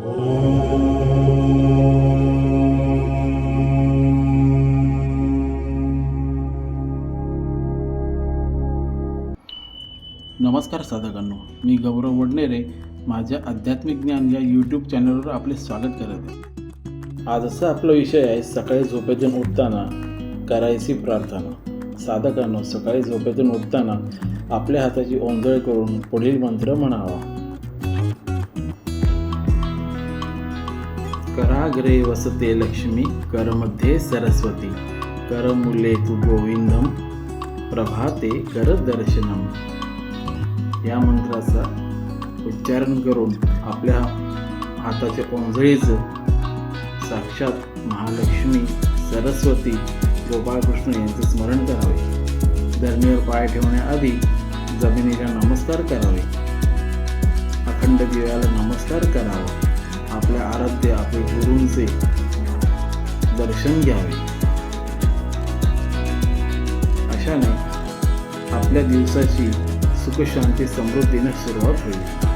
नमस्कार साधकांनो मी गौरव वडनेरे माझ्या आध्यात्मिक ज्ञान या यूट्यूब चॅनलवर आपले स्वागत करत आहे. आजचा आपला विषय आहे सकाळी झोपेतून उठताना करायची प्रार्थना. साधकांनो सकाळी झोपेतून उठताना आपल्या हाताची ओंजळ करून पुढील मंत्र म्हणावा. कराग्रे वसते लक्ष्मी करमध्ये सरस्वती. करमुले तु गोविंदम प्रभाते करदर्शनम या मंत्राचा उच्चारण करून आपल्या हाताच्या ओंजळीचं साक्षात महालक्ष्मी सरस्वती गोपाळकृष्ण यांचे स्मरण करावे. धरणीवर पाय ठेवण्याआधी जमिनीला नमस्कार करावे. अखंड दिव्याला नमस्कार करावा. आराध्य आपले गुरूंचे दर्शन घ्यावे. अशाने आपल्या दिवसाची सुखशांती समृद्धीने सुरुवात होईल.